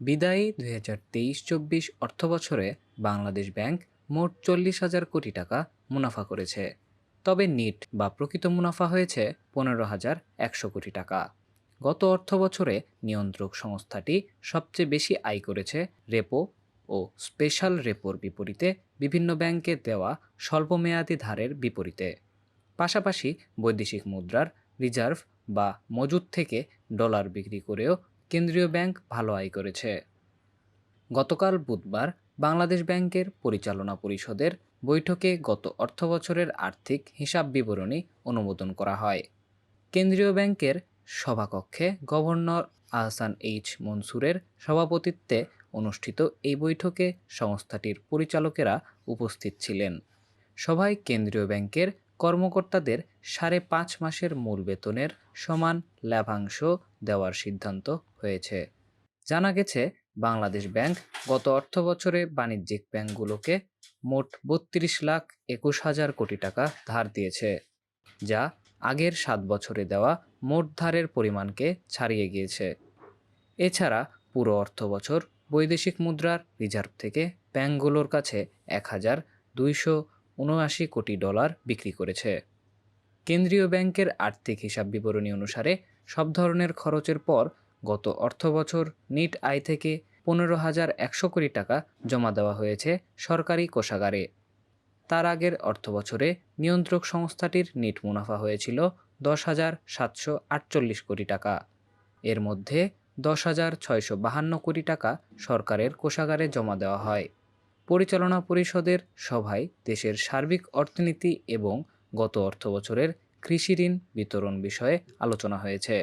বিদায়ী দুই হাজার তেইশ চব্বিশ অর্থবছরে বাংলাদেশ ব্যাংক মোট চল্লিশ হাজার কোটি টাকা মুনাফা করেছে। তবে নিট বা প্রকৃত মুনাফা হয়েছে পনেরো হাজার একশো কোটি টাকা। গত অর্থবছরে নিয়ন্ত্রক সংস্থাটি সবচেয়ে বেশি আয় করেছে রেপো ও স্পেশাল রেপোর বিপরীতে বিভিন্ন ব্যাংকে দেওয়া স্বল্পমেয়াদী ধারের বিপরীতে। পাশাপাশি বৈদেশিক মুদ্রার রিজার্ভ বা মজুদ থেকে ডলার বিক্রি করেও কেন্দ্রীয় ব্যাংক ভালো আয় করেছে। গতকাল বুধবার বাংলাদেশ ব্যাংকের পরিচালনা পরিষদের বৈঠকে গত অর্থবছরের আর্থিক হিসাব বিবরণী অনুমোদন করা হয়। কেন্দ্রীয় ব্যাংকের সভাকক্ষে গভর্নর আহসান এইচ মনসুরের সভাপতিত্বে অনুষ্ঠিত এই বৈঠকে সংস্থাটির পরিচালকেরা উপস্থিত ছিলেন। সভায় কেন্দ্রীয় ব্যাংকের কর্মকর্তাদের সাড়ে পাঁচ মাসের মূল বেতনের সমান লাভাংশ দেওয়ার সিদ্ধান্ত হয়েছে। জানা গেছে, বাংলাদেশ ব্যাংক গত অর্থবছরে বাণিজ্যিক ব্যাংকগুলোকে মোট বত্রিশ লাখ একুশ হাজার কোটি টাকা ধার দিয়েছে, যা আগের সাত বছরে দেওয়া মোট ধারের পরিমাণকে ছাড়িয়ে গিয়েছে। এছাড়া পুরো অর্থবছর বৈদেশিক মুদ্রার রিজার্ভ থেকে ব্যাংকগুলোর কাছে এক হাজার দুইশো উনআশি কোটি ডলার বিক্রি করেছে। কেন্দ্রীয় ব্যাংকের আর্থিক হিসাব বিবরণী অনুসারে, সব ধরনের খরচের পর গত অর্থবছর নিট আয় থেকে পনেরো হাজার একশো কোটি টাকা জমা দেওয়া হয়েছে সরকারি কোষাগারে। তার আগের অর্থবছরে নিয়ন্ত্রক সংস্থাটির নিট মুনাফা হয়েছিল দশ হাজার সাতশো আটচল্লিশ কোটি টাকা। এর মধ্যে দশ হাজার ছয়শো বাহান্ন কোটি টাকা সরকারের কোষাগারে জমা দেওয়া হয়। পরিচালনা পরিষদের সভায় দেশের সার্বিক অর্থনীতি এবং গত অর্থবছরের কৃষি ঋণ বিতরণ বিষয়ে আলোচনা হয়েছে।